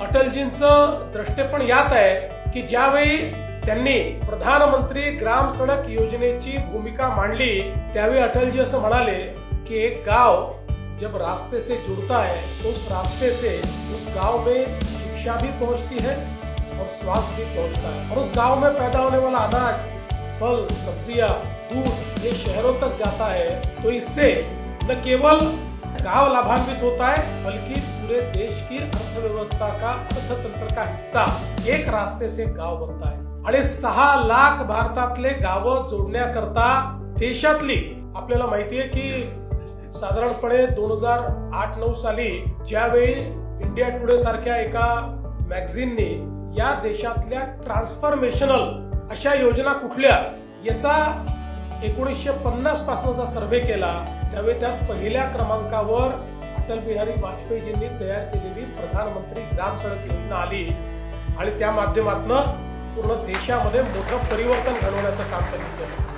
अटलजींचं द्रष्टेपण यात आहे की ज्यावेळी त्यांनी प्रधानमंत्री ग्राम सडक योजनेची भूमिका मांडली त्यावेळी अटलजी असं म्हणाले की एक गाव जब रास्ते से जुड़ता है उस रास्ते से उस गांव में शिक्षा भी पहुंचती है और स्वास्थ्य भी पहुंचता है। और उस गांव में पैदा होने वाला अनाज फल सब्जियां दूध ये शहरों तक जाता है तो इससे न केवल गांव लाभान्वित होता है बल्कि पूरे देश की अर्थव्यवस्था का अर्थतंत्र का हिस्सा एक रास्ते से गाव बनता है। आणि सहा लाख भारतातले गावं जोडण्याकरता देशातली आपल्याला माहिती आहे की साधारणपणे दोन हजार आठ नऊ साली ज्यावेळी इंडिया टुडे सारख्या एका मॅगझिनने या देशातल्या ट्रान्सफॉर्मेशनल अशा योजना कुठल्या याचा एकोणीसशे पन्नास पासूनचा सर्व्हे केला त्यावेळी त्यात पहिल्या क्रमांकावर अटल बिहारी वाजपेयीजींनी तयार केलेली प्रधानमंत्री ग्राम सडक योजना आली. आणि त्या माध्यमातून पूर्ण देशामध्ये मोठं परिवर्तन घडवण्याचं काम त्यांनी केलं.